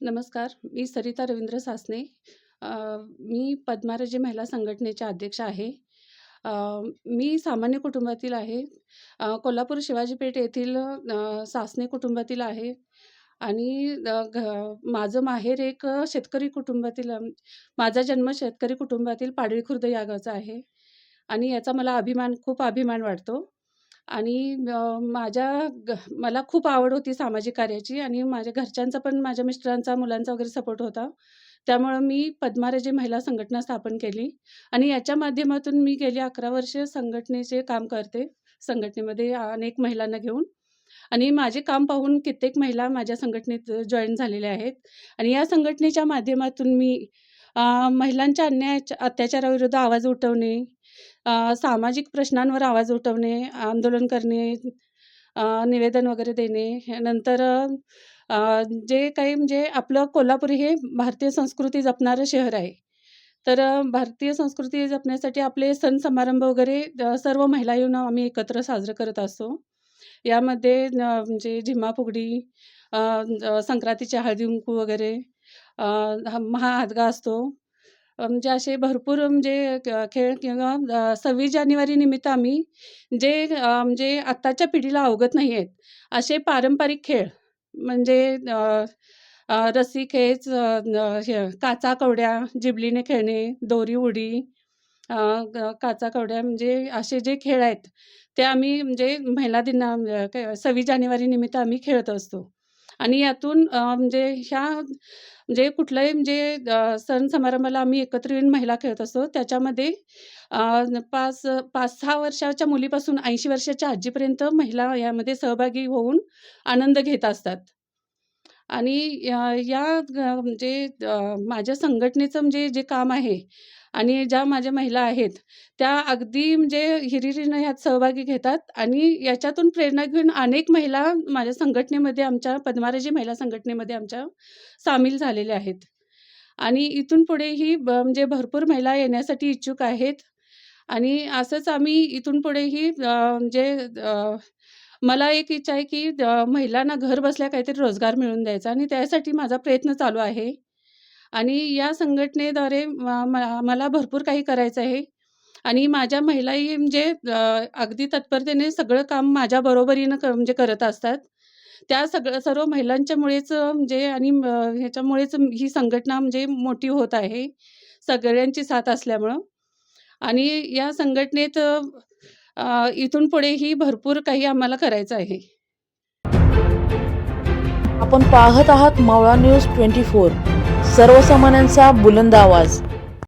नमस्कार. मी सरिता रवींद्र सासने मी पद्माराजी महिला संघटनेच्या अध्यक्ष आहे. मी सामान्य कुटुंबातील आहे. कोल्हापूर शिवाजी पेठ येथील सासने कुटुंबातील आहे आणि घ माझं माहेर एक शेतकरी कुटुंबातील माझा जन्म शेतकरी कुटुंबातील पाडळी खुर्द या गावचा आहे आणि याचा मला अभिमान खूप अभिमान वाटतो आणि माझ्या ग मला खूप आवड होती सामाजिक कार्याची आणि माझ्या घरच्यांचा पण माझ्या मिस्टरांचा, मुलांचा वगैरे सपोर्ट होता. त्यामुळं मी पद्माराजी महिला संघटना स्थापन केली आणि याच्या माध्यमातून मी गेली 11 वर्ष संघटनेचे काम करते. संघटनेमध्ये अनेक महिलांना घेऊन आणि माझे काम पाहून कित्येक महिला माझ्या संघटनेत जॉईन झालेल्या आहेत आणि या संघटनेच्या माध्यमातून मी महिलांच्या अन्याय अत्याचाराविरुद्ध आवाज उठवणे, सामाजिक प्रश्नांवर आवाज उठवणे, आंदोलन करणे, निवेदन वगैरे देणे. नंतर जे काही म्हणजे आपलं कोल्हापूर हे भारतीय संस्कृती जपणारं शहर आहे. तर भारतीय संस्कृती जपण्यासाठी आपले सण समारंभ वगैरे सर्व महिला येऊन आम्ही एकत्र साजरं करत असतो. यामध्ये म्हणजे झिम्मा-फुगडी, संक्रांतीच्या हळदी-कुंकू वगैरे, हा महाआदगा असतो. म्हणजे असे भरपूर म्हणजे क खेळ किंवा सव्वीस जानेवारी निमित्त आम्ही जे म्हणजे आत्ताच्या पिढीला अवगत नाही आहेत, असे पारंपरिक खेळ म्हणजे रस्सी खेच, हे काचा-कवड्या, जिबलीने खेळणे, दोरी उडी, काचा-कवड्या म्हणजे असे जे खेळ आहेत, ते आम्ही म्हणजे महिला दिना सव्वीस जानेवारी निमित्त आम्ही खेळत असतो. आणि यातून म्हणजे ह्या म्हणजे कुठलाही म्हणजे सण समारंभाला आम्ही एकत्र येऊन महिला खेळत असतो. त्याच्यामध्ये पाच पाच सहा वर्षाच्या मुलीपासून 80 वर्षाच्या आजीपर्यंत महिला यामध्ये सहभागी होऊन आनंद घेत असतात. आणि या या म्हणजे माझ्या संघटनेचं म्हणजे जे काम आहे आणि ज्या माझ्या महिला आहेत, त्या अगदी म्हणजे हिरिरीनं ह्यात सहभागी घेतात आणि याच्यातून प्रेरणा घेऊन अनेक महिला माझ्या संघटनेमध्ये आमच्या पद्माराजी महिला संघटनेमध्ये आमच्या सामील झालेल्या आहेत. आणि इथून पुढेही ब म्हणजे भरपूर महिला येण्यासाठी इच्छुक आहेत आणि असंच आम्ही इथून पुढेही म्हणजे मला एक इच्छा आहे की महिलांना घर बसल्या काहीतरी रोजगार मिळून द्यायचा आणि त्यासाठी माझा प्रयत्न चालू आहे. आणि या संघटनेद्वारे मला भरपूर काही करायचं आहे. आणि माझ्या महिलाही म्हणजे अगदी तत्परतेने सगळं काम माझ्या बरोबरीनं क म्हणजे करत असतात. त्या सगळं सर्व महिलांच्यामुळेच म्हणजे आणि म ह्याच्यामुळेच ही संघटना म्हणजे मोठी होत आहे, सगळ्यांची साथ असल्यामुळं. आणि या संघटनेत इथून पुढेही भरपूर काही आम्हाला करायचं आहे. आपण पाहत आहात मावळा न्यूज ट्वेंटी फोर सर्वसामान्यांचा बुलंद आवाज